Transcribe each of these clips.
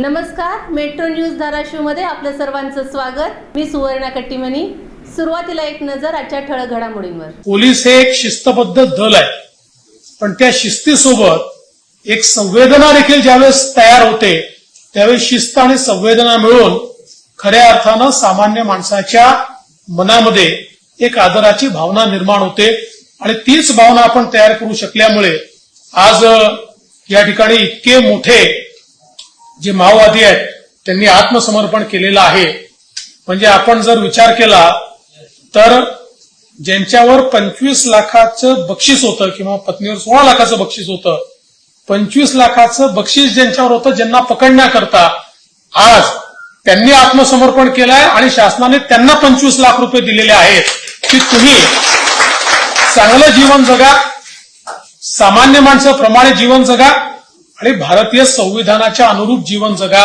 नमस्कार metro news धाराशिवमध्ये आपलं सर्वांचं स्वागत. मी सुवर्णा कट्टीमनी सुरुवातीला एक नजर आजच्या ठळक घडामोडींवर. पोलीस हे एक शिस्तबद्ध दल आहे. पण त्या शिस्तीसोबत एक संवेदना देखील ज्यावेळेस तयार होते त्यावेळेस शिस्त आणि संवेदना मिळून खऱ्या अर्थानं सामान्य माणसाच्या मनामध्ये एक आदराची भावना निर्माण होते. आणि तीच भावना आपण तयार करू शकल्यामुळे आज या ठिकाणी इतके मोठे जे माओवादी आहेत त्यांनी आत्मसमर्पण केलेलं आहे. म्हणजे आपण जर विचार केला तर ज्यांच्यावर पंचवीस लाखाचं बक्षीस होतं किंवा पत्नीवर सोळा लाखाचं बक्षीस होतं पंचवीस लाखाचं बक्षीस ज्यांच्यावर होतं ज्यांना पकडण्याकरता आज त्यांनी आत्मसमर्पण केलंय आणि शासनाने त्यांना पंचवीस लाख रुपये दिलेले आहेत. की तुम्ही चांगलं जीवन जगा सामान्य माणसाप्रमाणे जीवन जगा आणि भारतीय संविधानाच्या अनुरूप जीवन जगा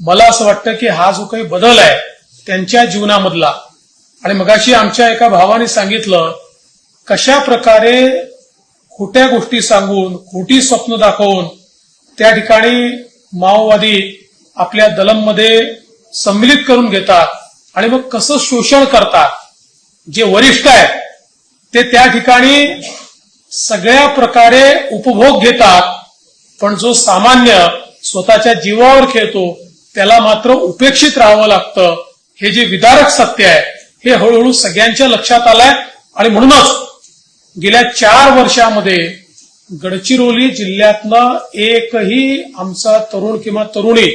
मला असं वाटतं की हा जो काही बदल आहे त्यांच्या जीवनामधला आणि मगाशी आमच्या एका भावाने सांगितलं कशा प्रकारे खोट्या गोष्टी सांगून खोटी स्वप्न दाखवून त्या ठिकाणी माओवादी आपल्या दलममध्ये सम्मिलित करून घेतात आणि मग कसं शोषण करतात जे वरिष्ठ आहेत ते त्या ठिकाणी सगळ्या प्रकारे उपभोग घेतात पण जो सामान्य स्वतःच्या जीवावर खेळतो त्याला मात्र उपेक्षित राहावं लागतं. हे जे विदारक सत्य आहे हे हळूहळू सगळ्यांच्या लक्षात आलंय आणि म्हणूनच गेल्या चार वर्षामध्ये गडचिरोली जिल्ह्यातनं एकही आमचा तरुण किंवा तरुणी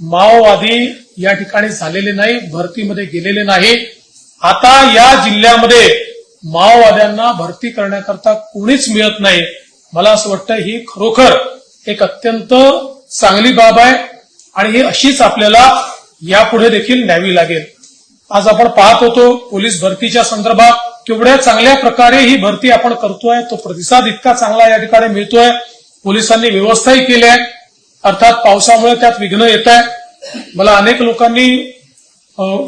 माओवादी या ठिकाणी झालेले नाही भरतीमध्ये गेलेले नाही. आता या जिल्ह्यामध्ये माओवाद्यांना भरती करण्याकरता कोणीच मिळत नाही. मला असं वाटतं ही खरोखर एक अत्यंत चांगली बाब आहे आणि ही अशीच आपल्याला यापुढे देखील न्यावी लागेल. आज आपण पाहत होतो पोलीस भरतीच्या संदर्भात केवढ्या चांगल्या प्रकारे ही भरती आपण करतोय तो प्रतिसाद इतका चांगला या ठिकाणी मिळतोय. पोलिसांनी व्यवस्थाही केली आहे. अर्थात पावसामुळे त्यात विघ्न येत आहे मला अनेक लोकांनी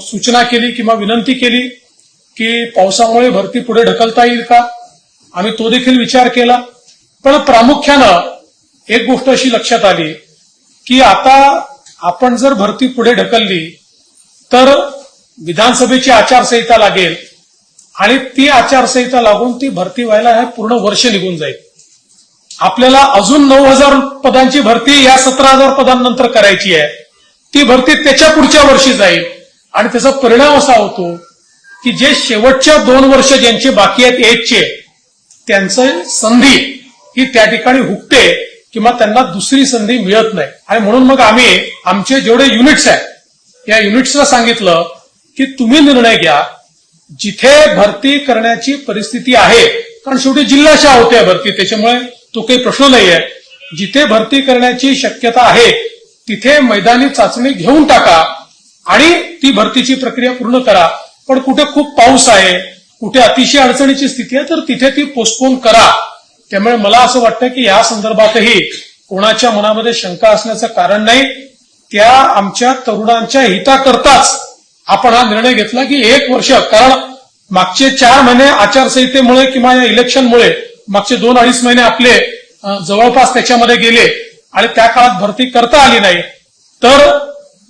सूचना केली किंवा विनंती केली की पावसामुळे भरती पुढे ढकलता येईल का? आम्ही तो देखील विचार केला. पण प्रामुख्यानं एक गोष्ट अशी लक्षात आली की आता आपण जर भरती पुढे ढकलली तर विधानसभेची आचारसंहिता लागेल आणि ती आचारसंहिता लागून ती भरती व्हायला हे पूर्ण वर्ष निघून जाईल. आपल्याला अजून नऊ हजार पदांची भरती या सतरा हजार पदांनंतर करायची आहे. ती भरती त्याच्या पुढच्या वर्षी जाईल आणि त्याचा परिणाम असा होतो की जे शेवटच्या दोन वर्ष ज्यांचे बाकी आहेत एजचे त्यांचं संधी ही त्या ठिकाणी हुकते. किंवा त्यांना दुसरी संधी मिळत नाही. आणि म्हणून मग आम्ही आमचे जेवढे युनिट्स आहेत या युनिट्सला सांगितलं की तुम्ही निर्णय घ्या. जिथे भरती करण्याची परिस्थिती आहे कारण शेवटी जिल्हाशा होत्या भरती त्याच्यामुळे तो काही प्रश्न नाहीये. जिथे भरती करण्याची शक्यता आहे तिथे मैदानी चाचणी घेऊन टाका आणि ती भरतीची प्रक्रिया पूर्ण करा. पण कुठे खूप पाऊस आहे कुठे अतिशय अडचणीची स्थिती आहे तर तिथे ती पोस्टपोन करा. त्यामुळे मला असं वाटतं की या संदर्भातही कोणाच्या मनामध्ये शंका असण्याचं कारण नाही. त्या आमच्या तरुणांच्या हिताकरताच आपण हा निर्णय घेतला की एक वर्ष कारण मागचे चार महिने आचारसंहितेमुळे किंवा या इलेक्शनमुळे मागचे दोन अडीच महिने आपले जवळपास त्याच्यामध्ये गेले आणि त्या काळात भरती करता आली नाही. तर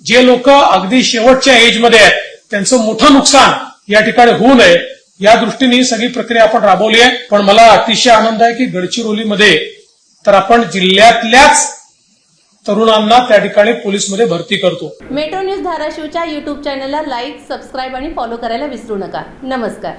जे लोक अगदी शेवटच्या एजमध्ये आहेत त्यांचं मोठं नुकसान या ठिकाणी होऊ नये. या दृष्टीने ही सगळी प्रक्रिया आपण राबवली आहे. पण मला अतिशय आनंद आहे की गडचिरोलीमध्ये तर आपण जिल्ह्यातल्याच तरुणांना त्या ठिकाणी पोलीसमध्ये भरती करतो. मेट्रो न्यूज धाराशिवच्या युट्यूब चॅनलला लाईक सबस्क्राईब आणि फॉलो करायला विसरू नका. नमस्कार.